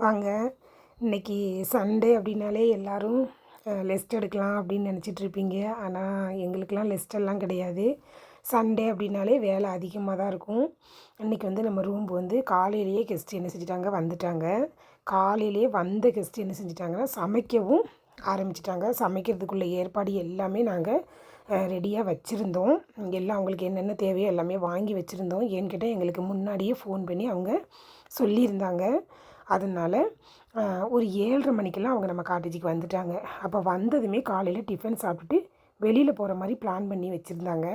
வாங்க. இன்னைக்கு சண்டே அப்படின்னாலே எல்லாரும் லெஸ்ட் எடுக்கலாம் அப்படின்னு நினச்சிட்டு இருப்பீங்க. ஆனால் எங்களுக்கெலாம் லெஸ்டெல்லாம் கிடையாது. சண்டே அப்படின்னாலே வேலை அதிகமாக தான் இருக்கும். இன்றைக்கி வந்து நம்ம ரூம் வந்து காலையிலேயே கெஸ்ட் என்ன செஞ்சிட்டாங்க? வந்துட்டாங்க. காலையிலேயே வந்த கெஸ்ட் என்ன செஞ்சிட்டாங்கன்னா சமைக்கவும் ஆரம்பிச்சிட்டாங்க. சமைக்கிறதுக்குள்ள ஏற்பாடு எல்லாமே நாங்கள் ரெடியாக வச்சுருந்தோம். எல்லாம் அவங்களுக்கு என்னென்ன தேவையோ எல்லாமே வாங்கி வச்சுருந்தோம். ஏன்னு கேட்டால் எங்களுக்கு முன்னாடியே ஃபோன் பண்ணி அவங்க சொல்லியிருந்தாங்க. அதனால் ஒரு ஏழரை மணிக்கெல்லாம் அவங்க நம்ம காட்டேஜுக்கு வந்துட்டாங்க. அப்போ வந்ததுமே காலையில் டிஃபன் சாப்பிட்டுட்டு வெளியில் போகிற மாதிரி பிளான் பண்ணி வச்சுருந்தாங்க.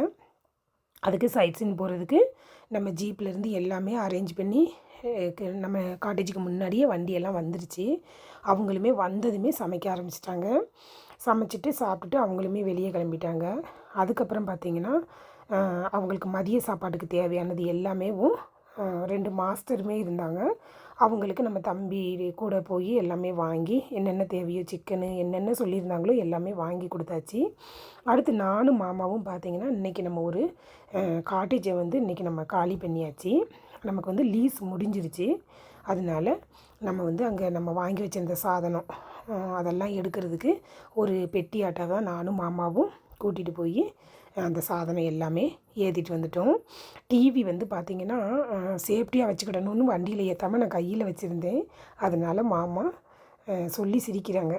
அதுக்கு சைட் சீன் போகிறதுக்கு நம்ம ஜீப்லேருந்து எல்லாமே அரேஞ்ச் பண்ணி நம்ம காட்டேஜுக்கு முன்னாடியே வண்டியெல்லாம் வந்துருச்சு. அவங்களுமே வந்ததுமே சமைக்க ஆரம்பிச்சிட்டாங்க. சமைச்சிட்டு சாப்பிட்டுட்டு அவங்களுமே வெளியே கிளம்பிட்டாங்க. அதுக்கப்புறம் பார்த்திங்கன்னா அவங்களுக்கு மதிய சாப்பாட்டுக்கு தேவையானது எல்லாமேவும் ரெண்டு மாஸ்டருமே இருந்தாங்க. அவங்களுக்கு நம்ம தம்பி கூட போய் எல்லாமே வாங்கி என்னென்ன தேவையோ சிக்கனு என்னென்ன சொல்லியிருந்தாங்களோ எல்லாமே வாங்கி கொடுத்தாச்சு. அடுத்து நானும் மாமாவும் பார்த்தீங்கன்னா இன்றைக்கி நம்ம ஒரு காட்டேஜை வந்து இன்றைக்கி நம்ம காலி பண்ணியாச்சு. நமக்கு வந்து லீஸ் முடிஞ்சிருச்சு. அதனால நம்ம வந்து அங்கே நம்ம வாங்கி வச்சிருந்த சாதனம் அதெல்லாம் எடுக்கிறதுக்கு ஒரு பெட்டி ஆட்டை தான் நானும் மாமாவும் கூட்டிகிட்டு போய் அந்த சாதனம் எல்லாமே ஏற்றிட்டு வந்துட்டோம். டிவி வந்து பார்த்திங்கன்னா சேஃப்டியாக வச்சுக்கிடணும்னு வண்டியில் ஏற்றாமல் நான் கையில் வச்சுருந்தேன். அதனால் மாமா சொல்லி சிரிக்கிறாங்க.